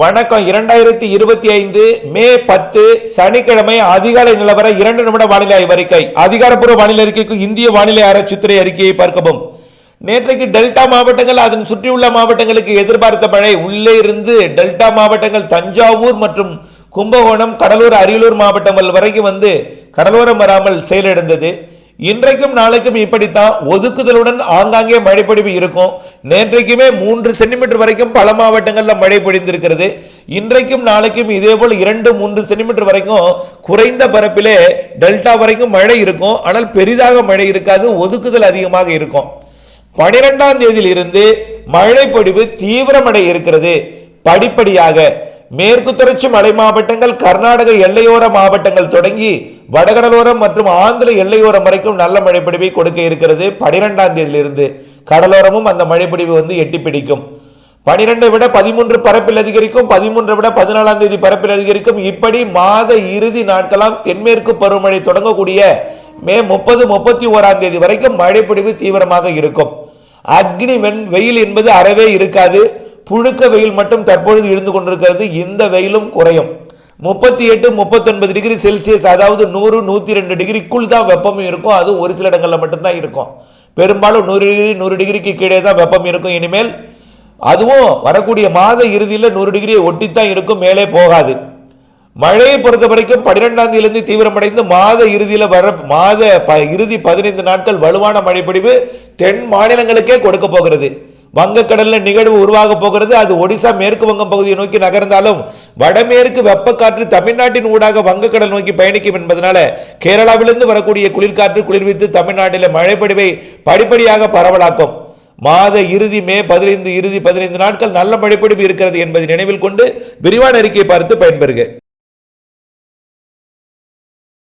வணக்கம். இரண்டாயிரத்தி இருபத்தி ஐந்து மே பத்து சனிக்கிழமை அதிகாலை நிலவர இரண்டு நிமிட வானிலை ஆய்வறிக்கை அதிகாரப்பூர்வ வானிலை அறிக்கைக்கு இந்திய வானிலை ஆராய்ச்சித்துறை அறிக்கையை பார்க்கவும். நேற்றைக்கு டெல்டா மாவட்டங்கள் அதன் சுற்றியுள்ள மாவட்டங்களுக்கு எதிர்பார்த்த மழை. உள்ளே இருந்து டெல்டா மாவட்டங்கள் தஞ்சாவூர் மற்றும் கும்பகோணம் கடலூர் அரியலூர் மாவட்டங்கள் வரைக்கும் வந்து கடலோரம் வராமல் செயலிழந்தது. இன்றைக்கும் நாளைக்கும் இப்படித்தான் ஒதுக்குதலுடன் ஆங்காங்கே மழைப்பொழிவு இருக்கும். நேற்றைக்குமே மூன்று சென்டிமீட்டர் வரைக்கும் பல மாவட்டங்களில் மழை பொழிந்திருக்கிறது. இன்றைக்கும் நாளைக்கும் இதேபோல் இரண்டு மூன்று சென்டிமீட்டர் வரைக்கும் குறைந்த பரப்பிலே டெல்டா வரைக்கும் மழை இருக்கும். ஆனால் பெரிதாக மழை இருக்காது ஒதுக்குதல் அதிகமாக இருக்கும். பனிரெண்டாம் தேதியில் இருந்து மழை பொழிவு தீவிரமடை இருக்கிறது. படிப்படியாக மேற்கு தொடர்ச்சி மலை மாவட்டங்கள் கர்நாடக எல்லையோர மாவட்டங்கள் தொடங்கி வடகடலோரம் மற்றும் ஆந்திர எல்லையோரம் வரைக்கும் நல்ல மழைப்பிடிவை கொடுக்க இருக்கிறது. பனிரெண்டாம் தேதியிலிருந்து கடலோரமும் அந்த மழைப்பிடிவு வந்து எட்டி பிடிக்கும். பனிரெண்டை விட பதிமூன்று பரப்பில் அதிகரிக்கும் பதிமூன்றை விட பதினாலாம் தேதி பரப்பில் அதிகரிக்கும். இப்படி மாத இறுதி நாட்களாம் தென்மேற்கு பருவமழை தொடங்கக்கூடிய மே முப்பது முப்பத்தி ஓராம் தேதி வரைக்கும் மழைப்பிடிவு தீவிரமாக இருக்கும். அக்னி வெண் வெயில் என்பது அறவே இருக்காது. புழுக்க வெயில் மட்டும் தற்பொழுது இருந்து கொண்டிருக்கிறது. இந்த வெயிலும் குறையும். முப்பத்தி எட்டு முப்பத்தொன்பது டிகிரி செல்சியஸ் அதாவது நூறு நூற்றி ரெண்டு டிகிரிக்குள் தான் வெப்பமும் இருக்கும். அது ஒரு சில இடங்களில் மட்டும்தான் இருக்கும். பெரும்பாலும் நூறு டிகிரி நூறு டிகிரிக்கு கீழே தான் வெப்பம் இருக்கும். இனிமேல் அதுவும் வரக்கூடிய மாத இறுதியில் நூறு டிகிரியை ஒட்டித்தான் இருக்கும். மேலே போகாது. மழையை பொறுத்த வரைக்கும் பன்னிரெண்டாம் தேதியிலிருந்து தீவிரமடைந்து மாத இறுதியில் வர மாத ப இறுதி பதினைந்து நாட்கள் வலுவான மழைப்பொழிவு தென் மாநிலங்களுக்கே கொடுக்க போகிறது. வங்கக்கடலில் நிகழ்வு உருவாக போகிறது. அது ஒடிசா மேற்கு வங்கம் பகுதியை நோக்கி நகர்ந்தாலும் வடமேற்கு வெப்பக்காற்று தமிழ்நாட்டின் ஊடாக வங்கக்கடல் நோக்கி பயணிக்கும் என்பதனால கேரளாவிலிருந்து வரக்கூடிய குளிர்காற்று குளிர்வித்து தமிழ்நாட்டில் மழைப்படிவை படிப்படியாக பரவலாக்கும். மாத இறுதி மே பதினைந்து இறுதி பதினைந்து நாட்கள் நல்ல மழைப்படிவு இருக்கிறது என்பதை நினைவில் கொண்டு விரிவான அறிக்கையை பார்த்து பயன்பெறுக.